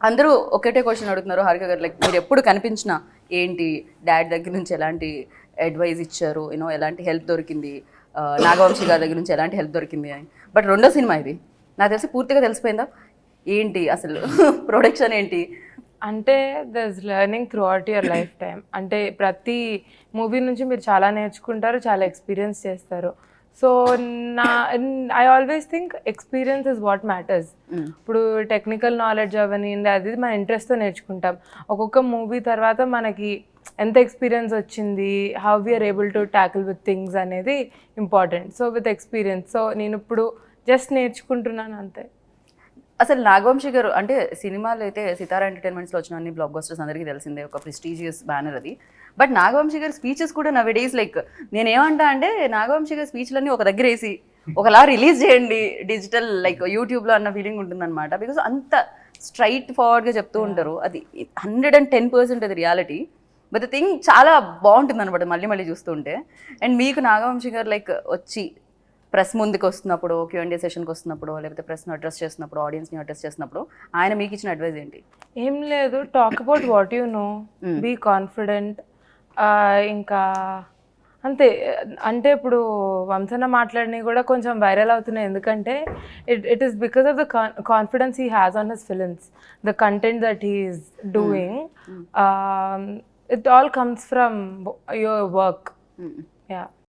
అందరూ ఒకటే క్వశ్చన్ అడుగుతున్నారు హారిక గారు. లైక్ మీరు ఎప్పుడు కనిపించినా ఏంటి డాడ్ దగ్గర నుంచి ఎలాంటి అడ్వైజ్ ఇచ్చారు? యూనో ఎలాంటి హెల్ప్ దొరికింది? నాగవంశీ గారి దగ్గర నుంచి ఎలాంటి హెల్ప్ దొరికింది అని. బట్ రెండో సినిమా ఇది. నాకు తెలిసి పూర్తిగా తెలిసిపోయిందా? ఏంటి అసలు ప్రొడక్షన్ ఏంటి? అంటే this learning throughout your life time అంటే ప్రతి మూవీ నుంచి మీరు చాలా నేర్చుకుంటారు చాలా ఎక్స్పీరియన్స్ చేస్తారు. సో నా I always think experience is what matters ఇప్పుడు టెక్నికల్ నాలెడ్జ్ అవని అది మన ఇంట్రెస్ట్తో నేర్చుకుంటాం. ఒక్కొక్క మూవీ తర్వాత మనకి ఎంత ఎక్స్పీరియన్స్ వచ్చింది how we are able to tackle with things అనేది important so with experience so నేను ఇప్పుడు జస్ట్ నేర్చుకుంటున్నాను అంతే. అసలు నాగవంశి గారు అంటే సినిమాలు అయితే సితారా ఎంటర్టైన్మెంట్స్లో వచ్చిన అన్ని బ్లాక్ బస్టర్స్ అందరికీ తెలిసిందే ఒక ప్రెస్టీజియస్ బ్యానర్ అది. బట్ నాగవంశి గారి స్పీచెస్ కూడా నవ్ డేస్ లైక్ నేను ఏమంటా అంటే నాగవంశి గారి స్పీచ్లన్నీ ఒక దగ్గర వేసి ఒకలా రిలీజ్ చేయండి డిజిటల్ లైక్ యూట్యూబ్లో అన్న ఫీలింగ్ ఉంటుందన్నమాట. బికాస్ అంత స్ట్రైట్ ఫార్వర్డ్గా చెప్తూ ఉంటారు. అది హండ్రెడ్ అండ్ టెన్ పర్సెంట్ అది రియాలిటీ బట్ ద థింగ్ చాలా బాగుంటుంది అనమాట మళ్ళీ మళ్ళీ చూస్తుంటే అండ్ మీకు నాగవంశి గారు లైక్ వచ్చి ప్రెస్ ముందుకు వస్తున్నప్పుడు క్యూఎండి సెషన్కి వస్తున్నప్పుడు లేకపోతే ప్రెస్ను అడ్రస్ చేస్తున్నప్పుడు ఆడియన్స్ని అడ్రస్ చేస్తున్నప్పుడు ఆయన మీకు ఇచ్చిన అడ్వైజ్ ఏంటి? ఏం లేదు. Talk about what you know be confident ఇంకా అంతే. అంటే ఇప్పుడు వంశన మాట్లాడినవి కూడా కొంచెం వైరల్ అవుతున్నాయి. ఎందుకంటే it it is because of the confidence he has on his films the content that he's doing it all comes from your work yeah